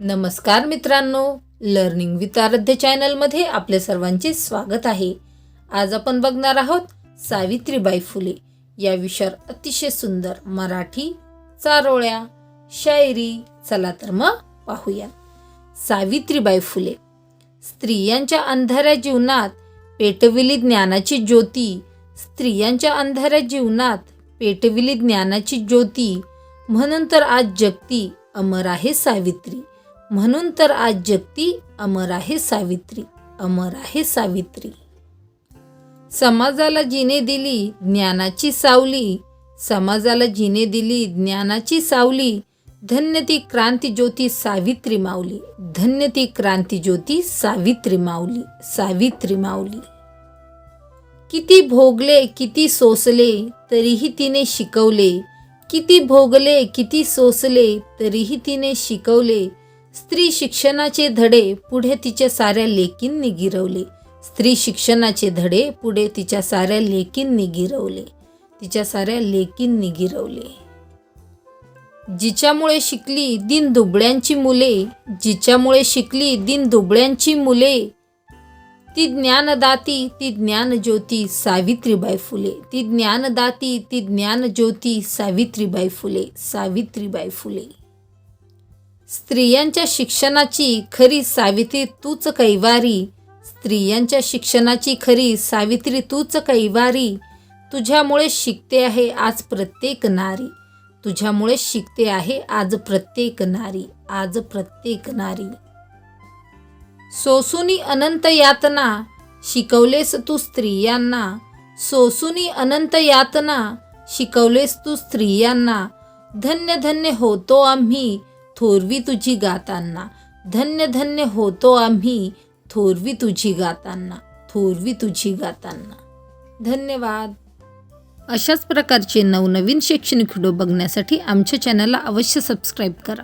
नमस्कार मित्रांनो learning with आराध्य चॅनलमध्ये आपले सर्वांचे स्वागत आहे. आज आपण बघणार आहोत सावित्रीबाई फुले या विषयावर अतिशय सुंदर मराठी चारोळ्या शायरी. चला तर मग पाहूया. सावित्रीबाई फुले स्त्रियांच्या अंधाऱ्या जीवनात पेटविली ज्ञानाची ज्योती. स्त्रियांच्या अंधाऱ्या जीवनात पेटविली ज्ञानाची ज्योती. म्हणून तर आज जगती अमर आहे सावित्री. म्हणून तर आज जगती अमर आहे सावित्री अमर आहे सावित्री. समाजाला जिने दिली ज्ञानाची सावली. समाजाला जिने दिली ज्ञानाची सावली. धन्य ती क्रांती ज्योती सावित्री माऊली. धन्य ती क्रांती ज्योती सावित्री माऊली. सावित्री माऊली. किती भोगले किती सोसले तरीही तिने शिकवले. किती भोगले किती सोसले तरीही तिने शिकवले. स्त्री शिक्षणाचे धडे पुढे तिच्या साऱ्या लेकींनी गिरवले. स्त्री शिक्षणाचे धडे पुढे तिच्या साऱ्या लेकींनी गिरवले. तिच्या साऱ्या लेकींनी गिरवले. जिच्यामुळे शिकली दिन दुबळ्यांची मुले जिच्यामुळे शिकली दिन दुबळ्यांची मुले. ती ज्ञानदाती ती ज्ञानज्योती सावित्रीबाई फुले. ती ज्ञानदाती ती ज्ञानज्योती सावित्रीबाई फुले सावित्रीबाई फुले. स्त्रियांच्या शिक्षणाची खरी सावित्री तूच कैवारी. स्त्रियांच्या शिक्षणाची खरी सावित्री तूच कैवारी. तुझ्यामुळे शिकते आहे आज प्रत्येक नारी. तुझ्यामुळे शिकते आहे आज प्रत्येक नारी. आज प्रत्येक नारी. सोसुनी अनंत यातना शिकवलेस तू स्त्रियांना. सोसुनी अनंत यातना शिकवलेस तू स्त्रियांना. धन्य धन्य होतो आम्ही थोरवी तुझी गाताना. धन्य धन्य होतो आम्ही थोरवी तुझी गाताना. थोरवी तुझी गाताना. धन्यवाद. अशाच प्रकारचे नवनवीन शैक्षणिक व्हिडिओ बघण्यासाठी आमच्या चॅनलला अवश्य सबस्क्राईब करा.